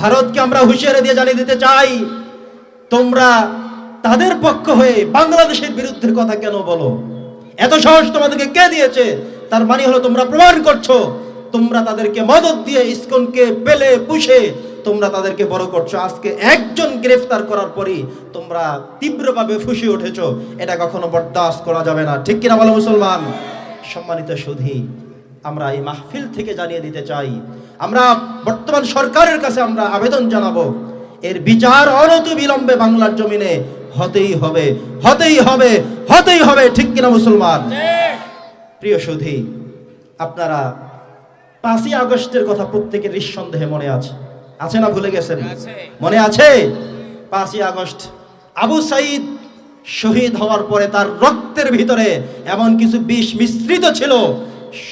ভারতকে আমরা হুঁশিয়ারি দিয়ে জানিয়ে দিতে চাই, তোমরা তাদের পক্ষ হয়ে বাংলাদেশের বিরুদ্ধে কথা কেন বলো? এত সাহস তোমাদেরকে কে দিয়েছে? তার মানে হলো তোমরা প্রমাণ করছ, তোমরা তাদেরকে মদত দিয়ে ইস্কনকে পেলে পুষে, তোমরা তাদেরকে বড় করছ। আজকে একজন গ্রেফতার করার পরই তোমরা তীব্রভাবে ফুসে উঠেছো। এটা কখনো বরদাস্ত করা যাবে না। ঠিক কিনা বলো মুসলমান? সম্মানিত সুধী, আমরা এই মাহফিল থেকে জানিয়ে দিতে চাই আমরা বর্তমান সরকারের কাছে আমরা আবেদন জানাব। এর বিচার অনত বিলম্বে বাংলার জমিনে হতেই হবে হতেই হবে হতেই হবে ঠিক কিনা মুসলমান? প্রিয় সুধী আপনারা পাঁচই আগস্টের কথা প্রত্যেকের নিঃসন্দেহে মনে আছে। আছে না ভুলে গেছেন? মনে আছে? পাঁচই আগস্ট আবু সাইদ শহীদ হওয়ার পরে তার রক্তের ভিতরে এমন কিছু বিষ মিশ্রিত ছিল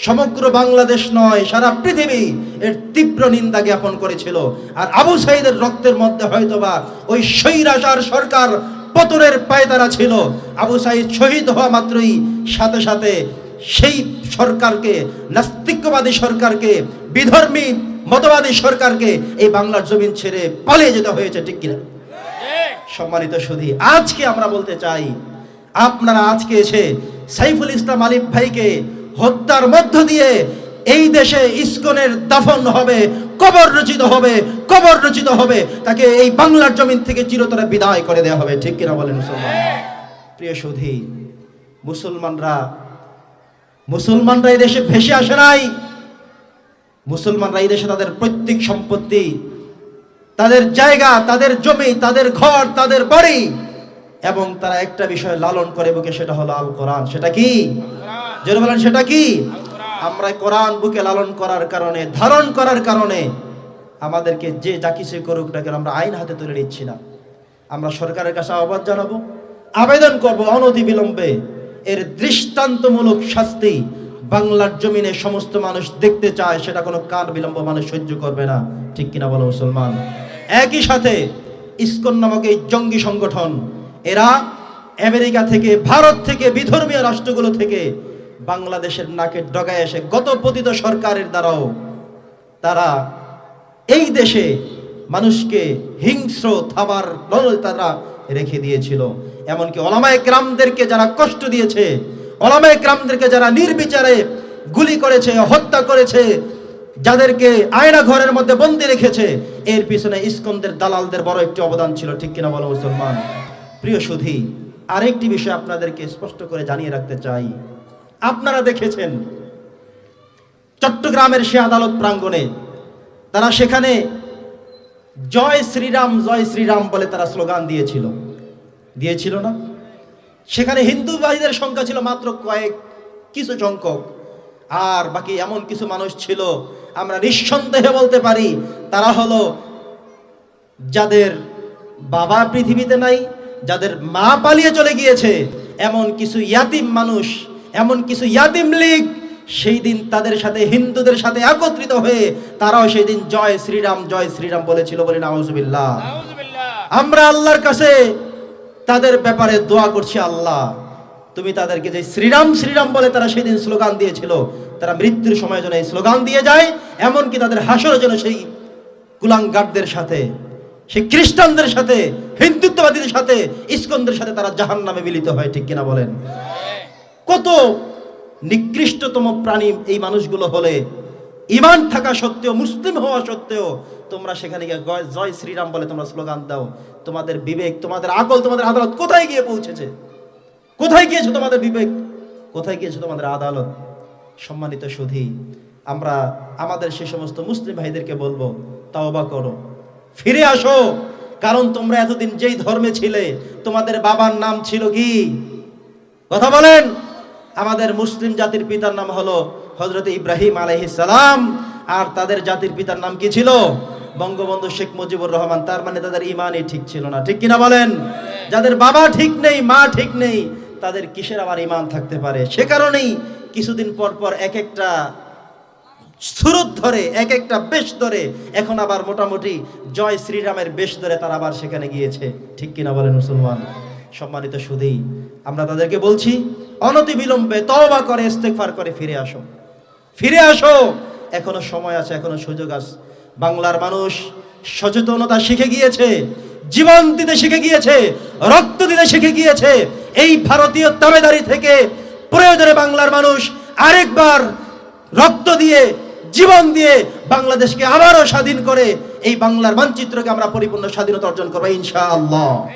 সমগ্র বাংলাদেশ নয়, সারা পৃথিবী এর তীব্র নিন্দা জ্ঞাপন করেছিল। আর আবু সাইদের রক্তের মধ্যে হয়তোবা ওই স্বৈরাচার সরকার পতনের পায়তারা ছিল। আবু সাইদ শহীদ হওয়া মাত্রই সাথে সাথে সেই সরকারকে নাস্তিক্যবাদী সরকারকে, বিধর্মী, মতবাদী সরকারকে এই বাংলার জমিন ছেড়ে পালিয়ে যেতে হয়েছে, ঠিক কিনা? সম্মানিত সুধী, আজকে আমরা বলতে চাই, আপনারা আজকে এসে সাইফুল ইসলাম আলিফ ভাইকে হত্যার মধ্য দিয়ে এই দেশে ইস্কনের দাফন হবে, কবর রচিত হবে, কবর রচিত হবে। তাকে এই বাংলার জমিন থেকে চিরতরে বিদায় করে দেওয়া হবে। ঠিক কিনা বলেন প্রিয় সুধী, মুসলমানরা মুসলমানরা এই দেশে ভেসে আসে নাই। মুসলমানরা এই দেশে তাদের প্রত্যেক সম্পত্তি, তাদের জায়গা, তাদের জমি, তাদের ঘর, তাদের বাড়ি এবং তারা একটা বিষয় লালন করে বুকে, সেটা হলো আল কোরআন। সেটা কি? জোরে বলেন, সেটা কি? আমরা কোরআন বুকে লালন করার কারণে, ধারণ করার কারণে আমাদেরকে যে যা কিছু করুক না কেন আমরা আইন হাতে তুলে নিচ্ছি না। আমরা সরকারের কাছে আহ্বান জানাব, আবেদন করব অনতি বিলম্বে এর দৃষ্টান্তমূলক শাস্তি বাংলার জমিনে সমস্ত মানুষ দেখতে চায়, সেটা কোনো কার বিলম্ব মানুষ সহ্য করবে না। ঠিক কিনা বলো মুসলমান? একই সাথে ইস্কন নামক এই জঙ্গি সংগঠন এরা আমেরিকা থেকে, ভারত থেকে, বিধর্মীয় রাষ্ট্রগুলো থেকে বাংলাদেশের নাকের ডগায় এসে গত পতিত সরকারের দ্বারাও তারা এই দেশে মানুষকে হিংস্র থাবার তারা রেখে দিয়েছিল। এমনকি ওলামায় গ্রামদেরকে যারা কষ্ট দিয়েছে অলামায় গ্রামদেরকে যারা নির্বিচারে গুলি করেছে, হত্যা করেছে, যাদেরকে আয়না ঘরের মধ্যে বন্দি রেখেছে, এর পিছনে ইস্কনদের দালালদের বড় একটি অবদান ছিল, ঠিক কিনা বলো মুসলমান? প্রিয় সুধী, আরেকটি বিষয় আপনাদেরকে স্পষ্ট করে জানিয়ে রাখতে চাই। আপনারা দেখেছেন, চট্টগ্রামের সে আদালত প্রাঙ্গণে তারা সেখানে জয় শ্রীরাম জয় শ্রীরাম বলে তারা স্লোগান দিয়েছিল। দিয়েছিল না। সেখানে হিন্দু ভাইদের সংখ্যা ছিল মাত্র কয়েক, কিছু সংখ্যক। আর বাকি এমন কিছু মানুষ ছিল, আমরা নিঃসন্দেহে বলতে পারি, তারা হলো যাদের বাবা পৃথিবীতে নাই যাদের মা পালিয়ে চলে গিয়েছে এমন কিছু ইয়াতিম মানুষ এমন কিছু ইয়াতিম লীগ সেই দিন তাদের সাথে হিন্দুদের সাথে একত্রিত হয়ে তারাও সেই দিন জয় শ্রীরাম জয় শ্রীরাম বলেছিল বলে নাউজুবিল্লাহ। আমরা আল্লাহর কাছে তাদের ব্যাপারে দোয়া করছি আল্লাহ। তুমি তাদেরকে যে শ্রীরাম শ্রীরাম বলে তারা সেদিন স্লোগান দিয়েছিল তারা মৃত্যুর সময় যেন এই স্লোগান দিয়ে যায় এমনকি তাদের হাসর যেন সেই কুলাঙ্গারদের সাথে। সেই খ্রিস্টানদের সাথে, হিন্দুত্ববাদীদের সাথে, ইস্কনদের সাথে তারা জাহান নামে মিলিত হয়, ঠিক কিনা বলেন? কত নিকৃষ্টতম প্রাণী এই মানুষগুলো হলে ইমান থাকা সত্ত্বেও, মুসলিম হওয়া সত্ত্বেও, তোমরা সেখানে গিয়ে জয় শ্রীরাম বলে তোমরা স্লোগান দাও। তোমাদের বিবেক, তোমাদের আকল, তোমাদের আদালত কোথায় গিয়ে পৌঁছেছে? কোথায় গিয়েছে তোমাদের বিবেক? কোথায় গিয়েছে তোমাদের আদালত? সম্মানিত সুধী, আমরা আমাদের সে সমস্ত মুসলিম ভাইদেরকে বলব, তাওবা করো। ফিরে আসো। কারণ তোমরা এতদিন যেই ধর্মে ছিলে, তোমাদের বাবার নাম ছিল কি? কথা বলেন। আমাদের মুসলিম জাতির পিতার নাম হলো হজরত ইব্রাহিম সালাম, আর তাদের জাতির পিতার নাম কি ছিল? বঙ্গবন্ধু শেখ মুজিবুর রহমান। তার মানে তাদের ইমানই ঠিক ছিল না। ঠিক কিনা বলেন? যাদের বাবা ঠিক নেই, মা ঠিক নেই, তাদের কিসের আবার ইমান থাকতে পারে? সে কারণেই কিছুদিন পর পর এক একটা সুরত ধরে, এক একটা বেশ ধরে, এখন আবার মোটামুটি জয় শ্রীরামের বেশ ধরে তারা আবার সেখানে গিয়েছে। ঠিক কিনা বলেন মুসলমান? সম্মানিত সুদেই আমরা তাদেরকে বলছি, অনতি বিলম্বে তওবা করে, ইস্তেগফার করে ফিরে আসো। ফিরে আসো! এখনও সময় আছে, এখনও সুযোগ আছে। বাংলার মানুষ সচেতনতা শিখে গিয়েছে, জীবন দিতে শিখে গিয়েছে, রক্ত দিতে শিখে গিয়েছে। এই ভারতীয় দাবেদারি থেকে প্রয়োজনে বাংলার মানুষ আরেকবার রক্ত দিয়ে জীবন দিয়ে বাংলাদেশকে আবারও স্বাধীন করে এই বাংলার মানচিত্রকে আমরা পরিপূর্ণ স্বাধীনতা অর্জন করব ইনশাআল্লাহ।